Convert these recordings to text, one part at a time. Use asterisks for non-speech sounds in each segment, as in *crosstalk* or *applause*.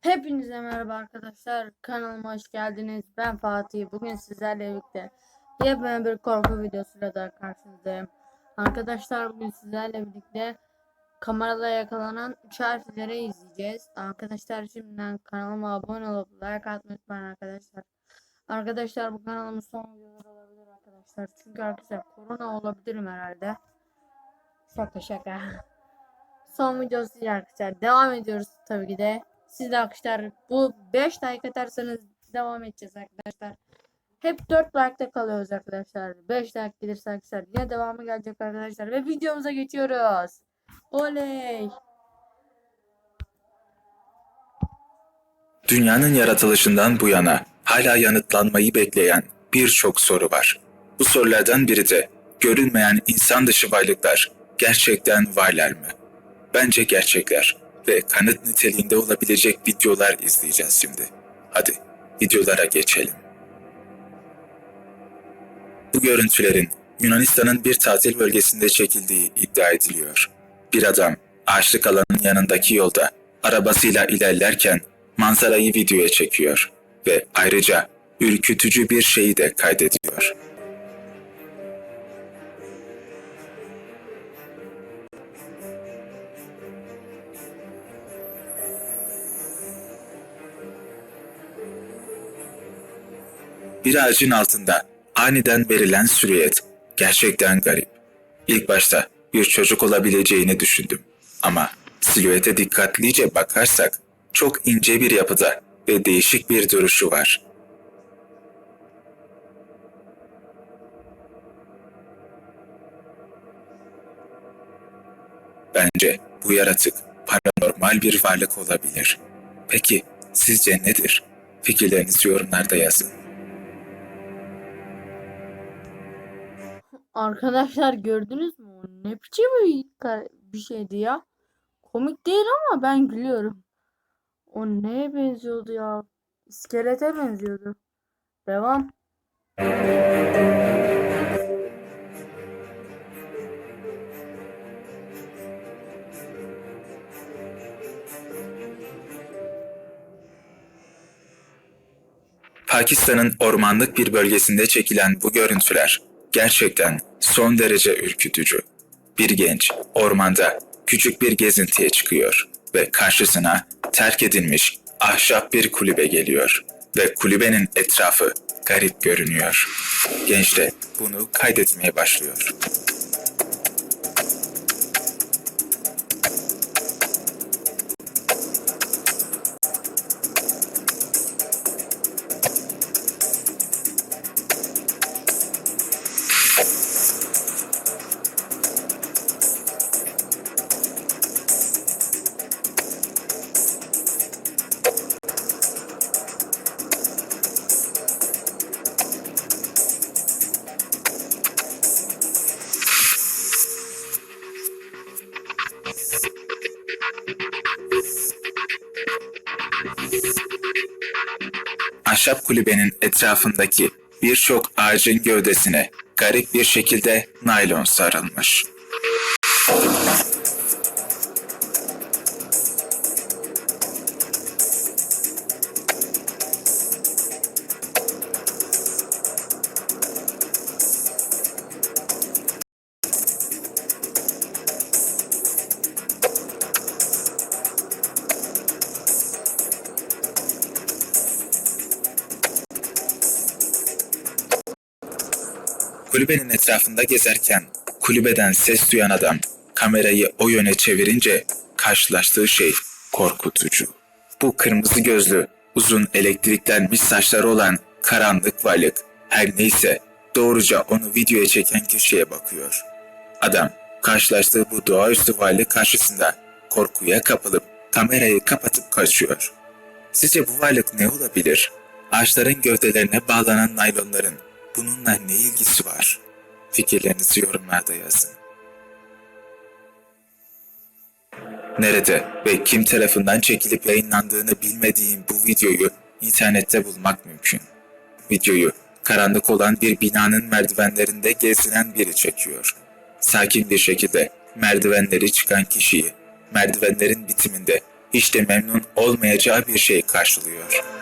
Hepinize merhaba arkadaşlar. Kanalıma hoş geldiniz. Ben Fatih. Bugün sizlerle birlikte yepyeni bir korku videosuyla da karşınızdayım. Arkadaşlar bugün sizlerle birlikte kamerada yakalanan üç harfleri izleyeceğiz. Arkadaşlar şimdiden kanalıma abone olup like atmayı unutmayın arkadaşlar. Arkadaşlar bu kanalımın son videoları olabilir arkadaşlar. Çünkü arkadaşlar korona olabilirim herhalde. Şaka şaka. *laughs* Son videosu değil arkadaşlar. Devam ediyoruz tabii ki de. Siz de arkadaşlar bu 5 like atarsanız devam edeceğiz arkadaşlar. Hep 4 like'da kalıyoruz arkadaşlar. 5 like gelirse arkadaşlar yine devamı gelecek arkadaşlar. Ve videomuza geçiyoruz. Oley. Dünyanın yaratılışından bu yana hala yanıtlanmayı bekleyen birçok soru var. Bu sorulardan biri de görünmeyen insan dışı varlıklar gerçekten varlar mı? Bence gerçekler ve kanıt niteliğinde olabilecek videolar izleyeceğiz şimdi. Hadi videolara geçelim. Bu görüntülerin Yunanistan'ın bir tatil bölgesinde çekildiği iddia ediliyor. Bir adam ağaçlık alanın yanındaki yolda arabasıyla ilerlerken manzarayı videoya çekiyor ve ayrıca ürkütücü bir şeyi de kaydediyor. Bir ağacın altında aniden verilen sürüyet gerçekten garip. İlk başta bir çocuk olabileceğini düşündüm. Ama silüete dikkatlice bakarsak çok ince bir yapıda ve değişik bir duruşu var. Bence bu yaratık paranormal bir varlık olabilir. Peki sizce nedir? Fikirlerinizi yorumlarda yazın. Arkadaşlar gördünüz mü? Ne biçim bir şeydi ya. Komik değil ama ben gülüyorum. O neye benziyordu ya? İskelete benziyordu. Devam. Pakistan'ın ormanlık bir bölgesinde çekilen bu görüntüler gerçekten son derece ürkütücü. Bir genç ormanda küçük bir gezintiye çıkıyor ve karşısına terk edilmiş ahşap bir kulübe geliyor ve kulübenin etrafı garip görünüyor. Genç de bunu kaydetmeye başlıyor. Ahşap kulübenin etrafındaki birçok ağacın gövdesine garip bir şekilde naylon sarılmış. Kulübenin etrafında gezerken kulübeden ses duyan adam kamerayı o yöne çevirince karşılaştığı şey korkutucu. Bu kırmızı gözlü, uzun elektriklenmiş saçları olan karanlık varlık her neyse doğruca onu videoya çeken kişiye bakıyor. Adam karşılaştığı bu doğaüstü varlık karşısında korkuya kapılıp kamerayı kapatıp kaçıyor. Sizce bu varlık ne olabilir? Ağaçların gövdelerine bağlanan naylonların bununla ne ilgisi var? Fikirlerinizi yorumlarda yazın. Nerede ve kim tarafından çekilip yayınlandığını bilmediğim bu videoyu internette bulmak mümkün. Videoyu karanlık olan bir binanın merdivenlerinde gezinen biri çekiyor. Sakin bir şekilde merdivenleri çıkan kişiyi, merdivenlerin bitiminde işte memnun olmayacağı bir şey karşılıyor.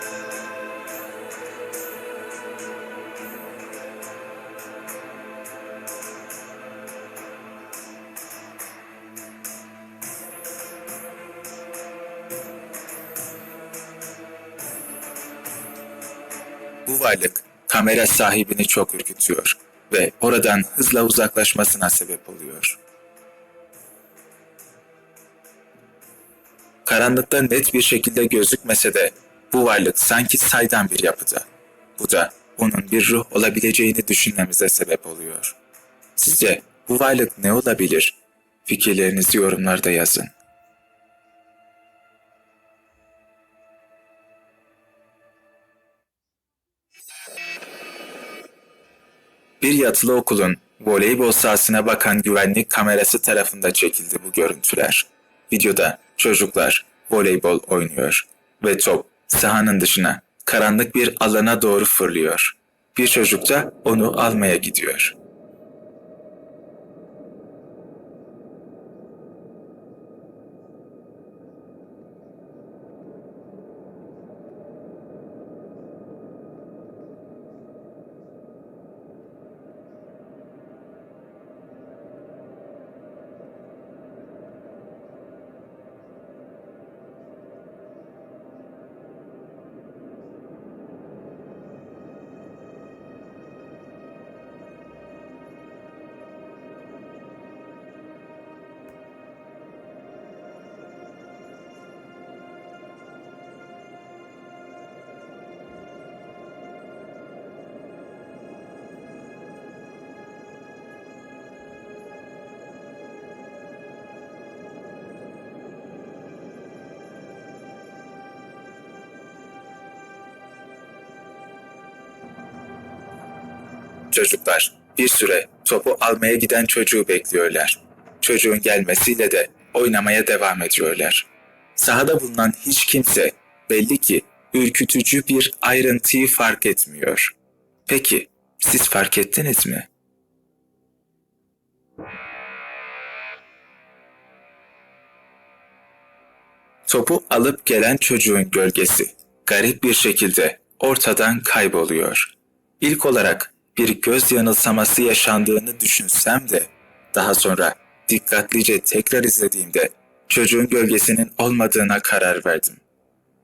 Bu varlık kamera sahibini çok ürkütüyor ve oradan hızla uzaklaşmasına sebep oluyor. Karanlıkta net bir şekilde gözükmese de bu varlık sanki saydam bir yapıda. Bu da onun bir ruh olabileceğini düşünmemize sebep oluyor. Sizce bu varlık ne olabilir? Fikirlerinizi yorumlarda yazın. Bir yatılı okulun voleybol sahasına bakan güvenlik kamerası tarafında çekildi bu görüntüler. Videoda çocuklar voleybol oynuyor ve top sahanın dışına karanlık bir alana doğru fırlıyor. Bir çocuk da onu almaya gidiyor. Çocuklar bir süre topu almaya giden çocuğu bekliyorlar. Çocuğun gelmesiyle de oynamaya devam ediyorlar. Sahada bulunan hiç kimse belli ki ürkütücü bir ayrıntıyı fark etmiyor. Peki siz fark ettiniz mi? Topu alıp gelen çocuğun gölgesi garip bir şekilde ortadan kayboluyor. İlk olarak bir göz yanılsaması yaşandığını düşünsem de daha sonra dikkatlice tekrar izlediğimde çocuğun gölgesinin olmadığına karar verdim.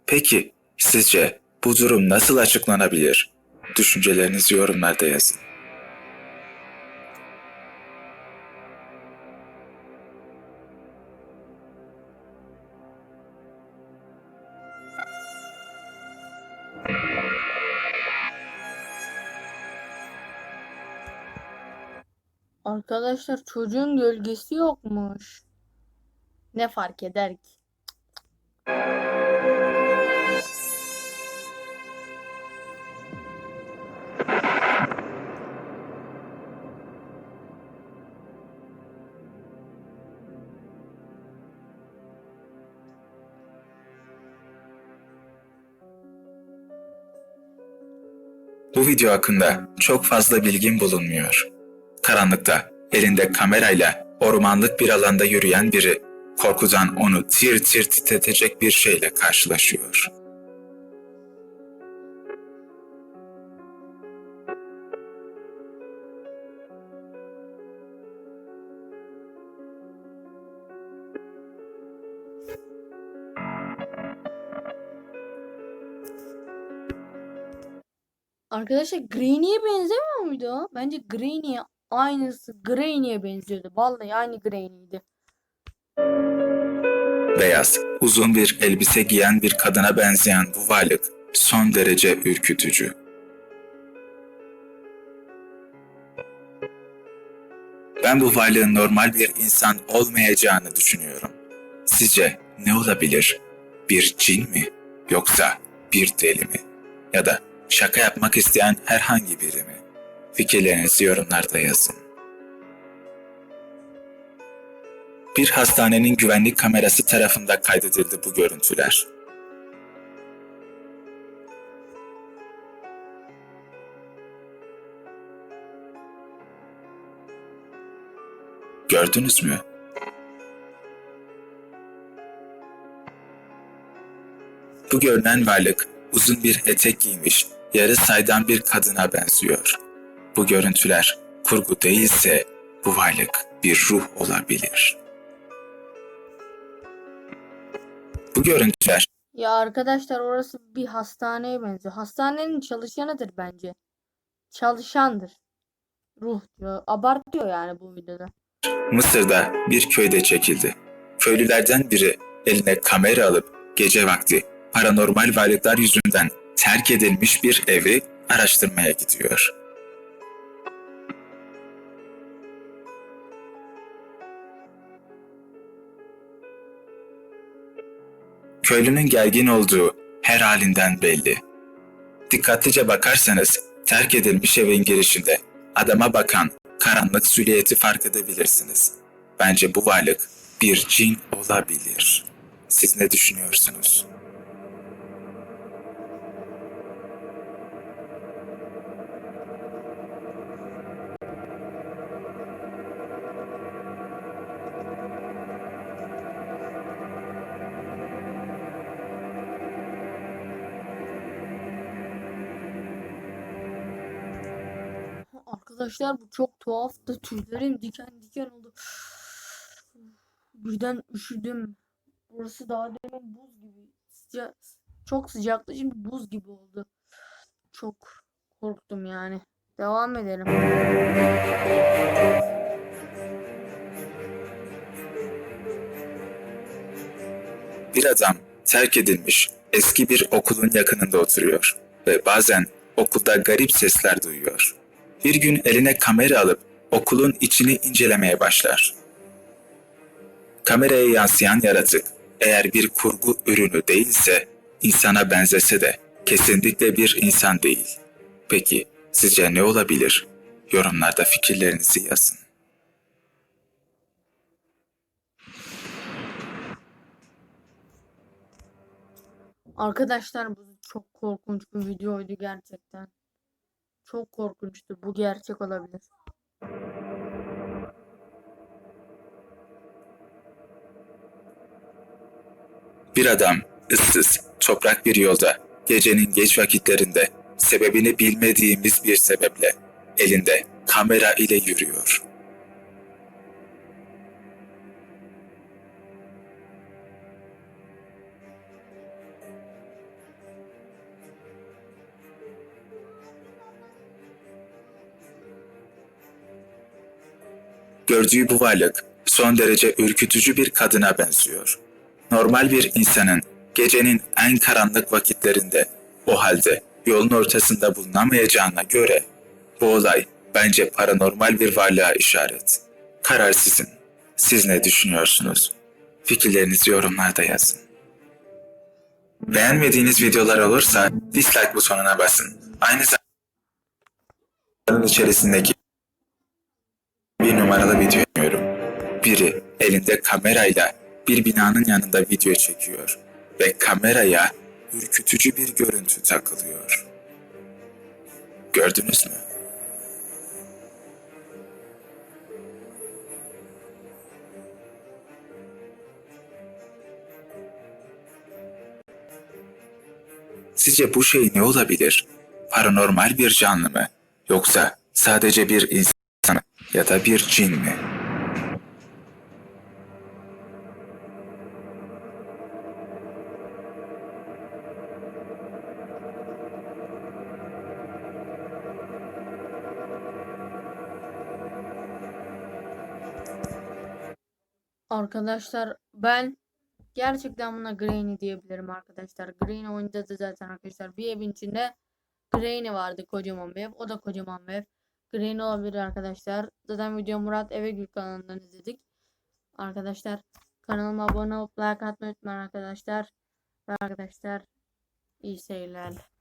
Peki sizce bu durum nasıl açıklanabilir? Düşüncelerinizi yorumlarda yazın. Arkadaşlar çocuğun gölgesi yokmuş. Ne fark eder ki? Bu video hakkında çok fazla bilgim bulunmuyor. Karanlıkta elinde kamerayla ormanlık bir alanda yürüyen biri korkudan onu tir tir titretecek bir şeyle karşılaşıyor. Arkadaşlar Granny'e benzemiyor muydu? Bence Granny'e aynısı Granny'e benziyordu. Vallahi aynı Granny'ydi. Beyaz, uzun bir elbise giyen bir kadına benzeyen bu varlık son derece ürkütücü. Ben bu varlığın normal bir insan olmayacağını düşünüyorum. Sizce ne olabilir? Bir cin mi? Yoksa bir deli mi? Ya da şaka yapmak isteyen herhangi biri mi? Fikirlerinizi yorumlarda yazın. Bir hastanenin güvenlik kamerası tarafından kaydedildi bu görüntüler. Gördünüz mü? Bu görünen varlık uzun bir etek giymiş, yarı saydam bir kadına benziyor. Bu görüntüler kurgu değilse bu varlık bir ruh olabilir. Bu görüntüler Ya arkadaşlar orası bir hastaneye benziyor. Hastanenin çalışanıdır bence. Çalışandır. Ruh diyor. Abartıyor yani bu videoda. Mısır'da bir köyde çekildi. Köylülerden biri eline kamera alıp gece vakti paranormal varlıklar yüzünden terk edilmiş bir evi araştırmaya gidiyor. Köylünün gergin olduğu her halinden belli. Dikkatlice bakarsanız terk edilmiş evin girişinde adama bakan karanlık silüeti fark edebilirsiniz. Bence bu varlık bir cin olabilir. Siz ne düşünüyorsunuz? Arkadaşlar bu çok tuhaftı. Tüylerim diken diken oldu. *sighs* Birden üşüdüm. Burası daha demin buz gibi. Sıca çok sıcaktı şimdi buz gibi oldu. Çok korktum yani. Devam edelim. Bir adam terk edilmiş eski bir okulun yakınında oturuyor ve bazen okulda garip sesler duyuyor. Bir gün eline kamera alıp okulun içini incelemeye başlar. Kameraya yansıyan yaratık eğer bir kurgu ürünü değilse insana benzese de kesinlikle bir insan değil. Peki sizce ne olabilir? Yorumlarda fikirlerinizi yazın. Arkadaşlar bu çok korkunç bir videoydu gerçekten. Çok korkunçtu. Bu gerçek olabilir. Bir adam ıssız, toprak bir yolda, gecenin geç vakitlerinde, sebebini bilmediğimiz bir sebeple, elinde kamera ile yürüyor. Gördüğü bu varlık son derece ürkütücü bir kadına benziyor. Normal bir insanın gecenin en karanlık vakitlerinde o halde yolun ortasında bulunamayacağına göre bu olay bence paranormal bir varlığa işaret. Karar sizin. Siz ne düşünüyorsunuz? Fikirlerinizi yorumlarda yazın. Beğenmediğiniz videolar olursa dislike butonuna basın. Aynı zamanda içerisindeki bir numaralı video çekiyorum. Biri elinde kamerayla bir binanın yanında video çekiyor ve kameraya ürkütücü bir görüntü takılıyor. Gördünüz mü? Sizce bu şey ne olabilir? Paranormal bir canlı mı? Yoksa sadece bir insan ya da bir cin mi? Arkadaşlar ben gerçekten buna Granny diyebilirim arkadaşlar. Granny oyunda da zaten arkadaşlar bir evin içinde Granny vardı kocaman bir ev. O da kocaman bir ev. Granny olabilir arkadaşlar. Zaten video Murat Evegül kanalından izledik. Arkadaşlar kanalıma abone olup like atmayı unutmayın arkadaşlar. Arkadaşlar iyi seyirler.